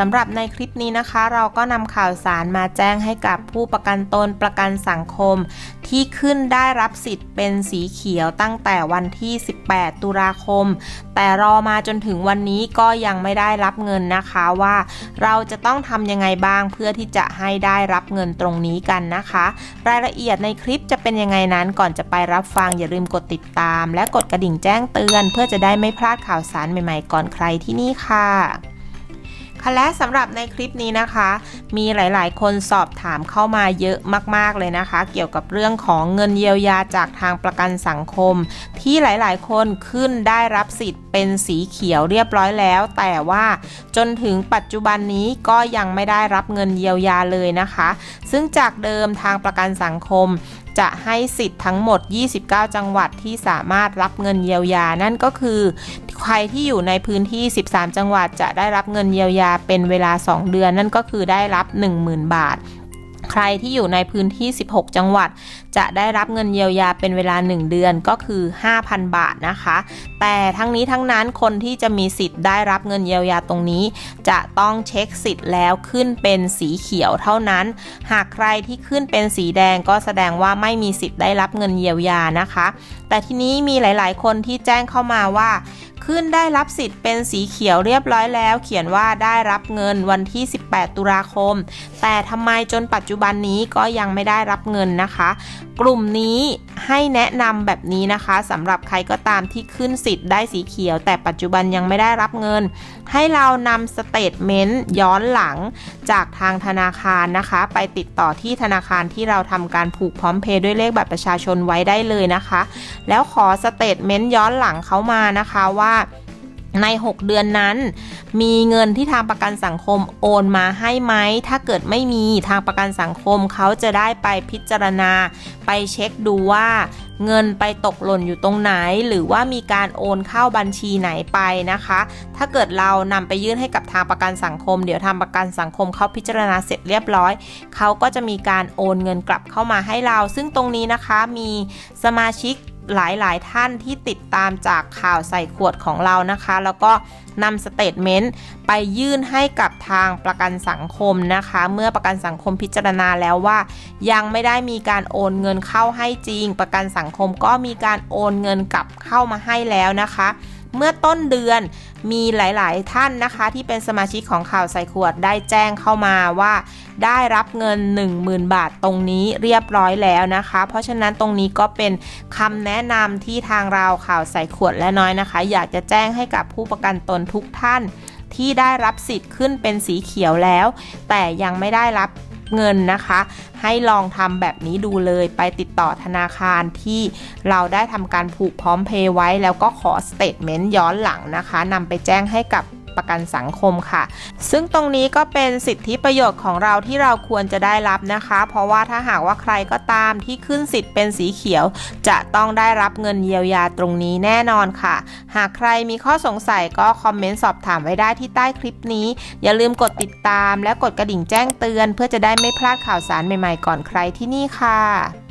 สำหรับในคลิปนี้นะคะ เราก็นำข่าวสารมาแจ้งให้กับผู้ประกันตนประกันสังคม ที่ขึ้นได้รับสิทธิ์เป็นสีเขียวตั้งแต่วันที่ 18 ตุลาคม แต่รอมาจนถึงวันนี้ก็ยังไม่ได้รับเงินนะคะว่า เราจะต้องทำยังไงบ้างเพื่อที่จะให้ได้รับเงินตรงนี้กันนะคะ รายละเอียดในคลิปจะเป็นยังไงนั้นก่อนจะไปรับฟังอย่าลืมกดติดตาม และกดกระดิ่งแจ้งเตือน เพื่อจะได้ไม่พลาดข่าวสารใหม่ๆ ก่อนใครที่นี่ค่ะ ค่ะและสำหรับในคลิปนี้นะคะ มีหลายๆ คนสอบถามเข้ามาเยอะมาก ๆ เลยนะคะ เกี่ยวกับเรื่องของเงินเยียวยาจากทางประกันสังคม ที่หลายๆ คนขึ้นได้รับสิทธิ์เป็นสีเขียวเรียบร้อยแล้ว แต่ว่าจนถึงปัจจุบันนี้ก็ยังไม่ได้รับเงินเยียวยาเลยนะคะ ซึ่งจากเดิมทางประกันสังคมจะให้สิทธิ์ทั้งหมด 29 จังหวัดที่สามารถรับเงินเยียวยา นั่นก็คือ ใครที่อยู่ในพื้นที่ 13 จังหวัดจะได้รับเงินเยียวยาเป็นเวลา 2 เดือน นั่นก็คือได้รับ 10,000 บาท ใครที่อยู่ในพื้นที่ 16 จังหวัด จะได้รับเงินเยียวยาเป็นเวลา 1 เดือนก็คือ 5,000 บาทนะคะ แต่ทั้งนี้ทั้งนั้นคนที่จะมีสิทธิ์ได้รับเงินเยียวยาตรงนี้ จะต้องเช็คสิทธิ์แล้วขึ้นเป็นสีเขียวเท่านั้น หากใครที่ขึ้นเป็นสีแดงก็แสดงว่าไม่มีสิทธิ์ได้รับเงินเยียวยานะคะ แต่ทีนี้มีหลาย ๆ คนที่แจ้งเข้ามาว่า ขึ้นได้รับสิทธิ์เป็นสีเขียวเรียบร้อยแล้ว เขียนว่าได้รับเงินวันที่ 18 ตุลาคม แต่ทำไมจนปัจจุบันนี้ก็ยังไม่ได้รับเงินนะคะ กลุ่มนี้ให้แนะนำแบบนี้นะคะสำหรับใครก็ตามที่ขึ้นสิทธิ์ได้สีเขียว แต่ปัจจุบันยังไม่ได้รับเงิน ให้เรานำสเตทเมนต์ย้อนหลังจากทางธนาคารนะคะ ไปติดต่อที่ธนาคารที่เราทำการผูกพร้อมเพย์ด้วยเลขบัตรประชาชนไว้ได้เลยนะคะ แล้วขอสเตทเมนต์ย้อนหลังเขามานะคะว่า ใน 6 เดือนนั้น มีเงินที่ทางประกันสังคมโอนมาให้ไหม ถ้าเกิดไม่มีทางประกันสังคมเขาจะได้ไปพิจารณา ไปเช็คดูว่าเงินไปตกหล่นอยู่ตรงไหน หรือว่ามีการโอนเข้าบัญชีไหนไปนะคะ ถ้าเกิดเรานำไปยื่นให้กับทางประกันสังคม เดี๋ยวทางประกันสังคมเขาพิจารณาเสร็จเรียบร้อย เขาก็จะมีการโอนเงินกลับเข้ามาให้เรา ซึ่งตรงนี้นะคะมีสมาชิก หลายๆ ท่านที่ติดตามจากข่าวใส่ขวดของเรานะคะ แล้วก็นำสเตทเมนต์ไปยื่นให้กับทางประกันสังคมนะคะ เมื่อประกันสังคมพิจารณาแล้วว่า ยังไม่ได้มีการโอนเงินเข้าให้จริง ประกันสังคมก็มีการโอนเงินกลับเข้ามาให้แล้วนะคะ เมื่อต้นเดือนมีหลาย ๆ ท่านนะคะ ที่เป็นสมาชิกของข่าวใส่ขวดได้แจ้งเข้ามาว่า ได้รับเงิน 10,000 บาทตรงนี้เรียบร้อยแล้วนะคะ เพราะฉะนั้นตรงนี้ก็เป็นคำแนะนำที่ทางเราข่าวใส่ขวดและน้อยนะคะ อยากจะแจ้งให้กับผู้ประกันตนทุกท่านที่ได้รับสิทธิ์ขึ้นเป็นสีเขียวแล้ว แต่ยังไม่ได้รับ เงินนะคะ ให้ลองทำแบบนี้ดูเลยไปติดต่อธนาคารที่เราได้ทำการผูกพร้อมเพย์ไว้ แล้วก็ขอสเตทเมนต์ย้อนหลังนะคะนำไปแจ้งให้กับ ประกันสังคมค่ะ ซึ่งตรงนี้ก็เป็นสิทธิประโยชน์ของเราที่เราควรจะได้รับนะคะ เพราะว่าถ้าหากว่าใครก็ตามที่ขึ้นสิทธิ์เป็นสีเขียว จะต้องได้รับเงินเยียวยาตรงนี้แน่นอนค่ะ หากใครมีข้อสงสัยก็คอมเมนต์สอบถามไว้ได้ที่ใต้คลิปนี้ อย่าลืมกดติดตาม และกดกระดิ่งแจ้งเตือน เพื่อจะได้ไม่พลาดข่าวสารใหม่ๆก่อนใครที่นี่ค่ะ